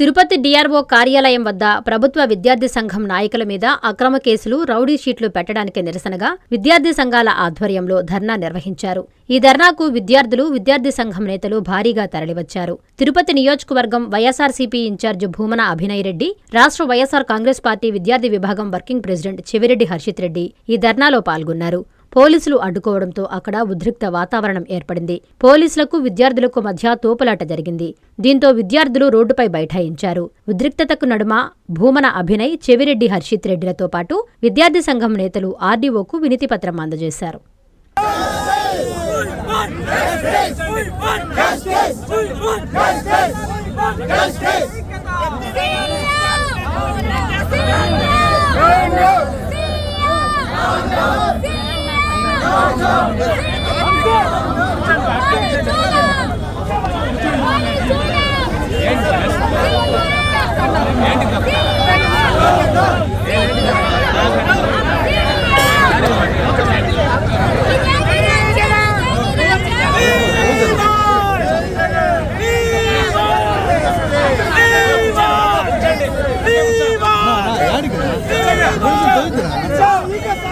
Tirupati DRO కార్యాలయం వద్ద ప్రభుత్వ విద్యార్థి సంఘం నాయకుల మీద అక్రమ కేసులు రౌడీ షీట్లు పెట్టడానికి నిరసనగా విద్యార్థి సంఘాల ఆధ్వర్యంలో ధర్నా నిర్వహించారు. ఈ ధర్నాకు విద్యార్థులు విద్యార్థి సంఘం నేతలు భారీగా తరలివచ్చారు. తిరుపతి నియోజకవర్గం YSRCP in charge Bhumana Abhinay Reddy రాష్ట్ర వైఎస్ఆర్ కాంగ్రెస్ పార్టీ విద్యార్థి విభాగం వర్కింగ్ ప్రెసిడెంట్ చెవిరెడ్డి హర్షిత్ రెడ్డి ఈ ధర్నాలో పాల్గొన్నారు. పోలీసులు అడ్డుకోవడంతో అక్కడ ఉద్రిక్త వాతావరణం ఏర్పడింది. పోలీసులకు విద్యార్థులకు మధ్య తోపులాట జరిగింది. దీంతో విద్యార్థులు రోడ్డుపై బైఠాయించారు. ఉద్రిక్తతకు నడుమ భూమన అభినయ్ చెవిరెడ్డి హర్షిత్ రెడ్డిలతో పాటు విద్యార్థి సంఘం నేతలు ఆర్డీఓకు వినతిపత్రం అందజేశారు. రాదు